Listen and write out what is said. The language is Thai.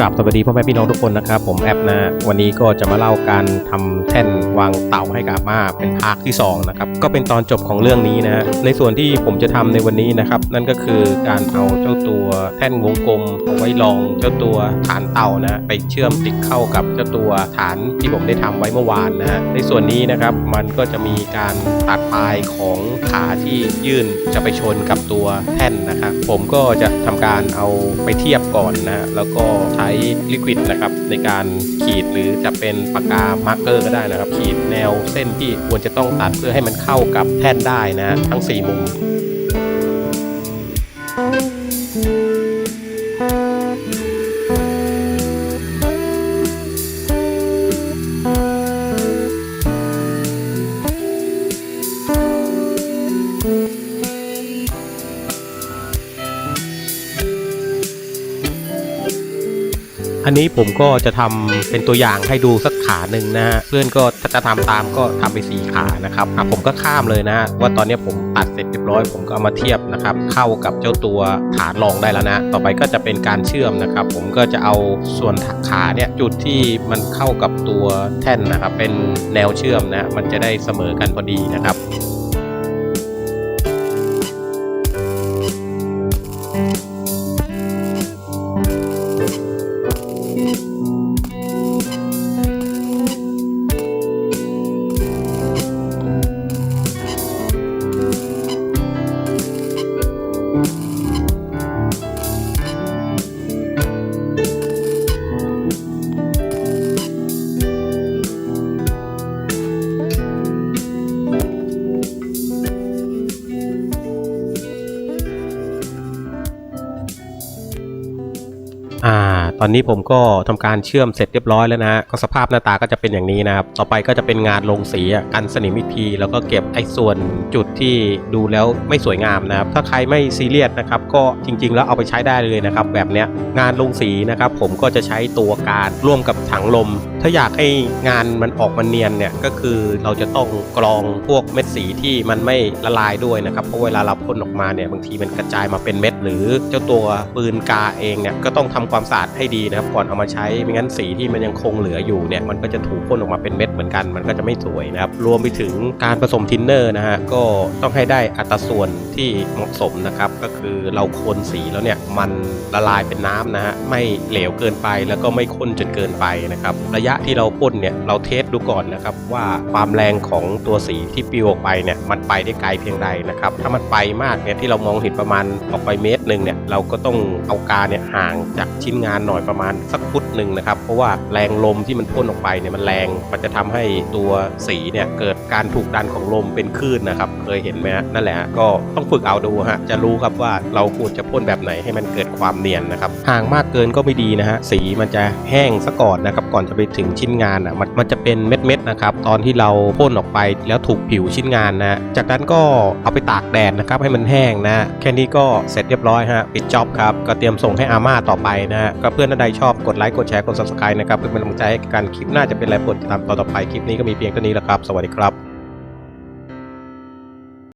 กลับสวัสดีพ่อแม่พี่น้องทุกคนนะครับ ผมแอปนะวันนี้ก็จะมาเล่าการทำแท่นวางเต่าให้กับอาม่าเป็นภาคที่2นะครับก็เป็นตอนจบของเรื่องนี้นะในส่วนที่ผมจะทำในวันนี้นะครับ นั่นก็คือการเอาเจ้าตัวแท่นวงกลมเอาไว้รองเจ้าตัวฐานเต่านะไปเชื่อมติดเข้ากับเจ้าตัวฐานที่ผมได้ทำไว้เมื่อวานนะในส่วนนี้นะครับมันก็จะมีการตัดปลายของขาที่ยื่นจะไปชนกับตัวแท่นนะครับผมก็จะทำการเอาไปเทียบก่อนนะฮะแล้วก็ใช้ลิควิดนะครับในการขีดหรือจะเป็นปากกามาร์กเกอร์ก็ได้นะครับ ขีดแนวเส้นที่ควรจะต้องตัดเพื่อให้มันเข้ากับแท่นได้นะฮะทั้ง 4 มุม อันนี้ผมก็จะทำเป็นตัวอย่างให้ดูสักขาหนึ่งนะฮะเพื่อนก็ถ้าจะทำตามก็ทำไปสี่ขานะครับอะผมก็ข้ามเลยนะฮะว่าตอนนี้ผมตัดเสร็จเรียบร้อย ผมก็เอามาเทียบนะครับ เข้ากับเจ้าตัวฐานรองได้แล้วนะ ต่อไปก็จะเป็นการเชื่อมนะครับ ผมก็จะเอาส่วนขาเนี่ยจุดที่มันเข้ากับตัวแท่นนะครับ เป็นแนวเชื่อมนะ มันจะได้เสมอกันพอดีนะครับ อ่าตอนนี้ผมก็ทำการเชื่อมเสร็จเรียบร้อยแล้วนะก็สภาพหน้าตาก็จะเป็นอย่างนี้นะครับ ต่อไปก็จะเป็นงานลงสีกันสนิมอีกที แล้วก็เก็บไอ้ส่วนจุดที่ดูแล้วไม่สวยงามนะครับ ถ้าใครไม่ซีเรียสนะครับ ก็จริง ๆ แล้วเอาไปใช้ได้เลยนะครับ แบบเนี้ยงานลงสีนะครับ ผมก็จะใช้ตัวการร่วมกับถังลม ถ้าอยากให้งานมันออกมาเนียนเนี่ยก็คือเราจะต้องกรองพวกเม็ดสีที่มันไม่ละลายด้วยนะครับเพราะเวลาเราพ่นออกมาเนี่ยบางทีมันกระจายมาเป็นเม็ด หรือเจ้าตัวปืนกาเองเนี่ยก็ต้องทำความสะอาดให้ดีนะครับก่อนเอามาใช้ไม่งั้นสีที่มันยังคงเหลืออยู่เนี่ยมันก็จะถูกพ่นออกมาเป็นเม็ดเหมือนกันมันก็จะไม่สวยนะครับรวมไปถึงการผสมทินเนอร์นะฮะก็ต้องให้ได้อัตราส่วนที่เหมาะสมนะครับก็คือเราคนสีแล้วเนี่ยมันละลายเป็นน้ำนะฮะไม่เหลวเกินไปแล้วก็ไม่ข้นจนเกินไปนะครับระยะที่เราพ่นเนี่ยเราเทสดูก่อนนะครับว่าความแรงของตัวสีที่ปลิวออกไปเนี่ยมันไปได้ไกลเพียงใดนะครับถ้ามันไปมากเนี่ยที่เรามองเห็นประมาณออกไปเมตรหนึ่งเนี่ยเราก็ต้องเอากาเนี่ยห่างจากชิ้นงานหน่อยประมาณสักฟุตหนึ่งนะครับเพราะว่าแรงลมที่มันพ่นออกไปเนี่ยมันแรงมันจะทำให้ตัวสีเนี่ยเกิดการถูกดันของลมเป็นคลื่นนะครับเคยเห็นไหมฮะนั่นแหละฮะก็ต้องฝึกเอาดูฮะจะรู้ครับว่าเราควรจะพ่นแบบไหนให้มันเกิดความเนียนนะครับห่างมากเกินก็ไม่ดีนะฮะสีมันจะแห้งซะก่อนนะครับก่อนจะไปถึงชิ้นงานอะมันมันจะเป็นเม็ดๆนะครับตอนที่เราพ่นออกไปแล้วถูกผิวชิ้นงานนะจากนั้นก็เอาไปตากแดดนะครับให้มันแห้งนะแค่นี้ก็เสร็จเรียบร้อยฮะปิดจ็อบครับก็เตรียมส่งให้อาม่าต่อไปนะฮะก็เพื่อนท่านใดชอบกดไลค์กดแชร์กดซับสไครต์นะครับเพื่อเป็นกำลังใจให้กันคลิปหน้าจะเป็นอะไรโปรดติดตามตอนต่อไปคลิปนี้ก็มีเพียงเท่านี้แหละครับ สวัสดีครับ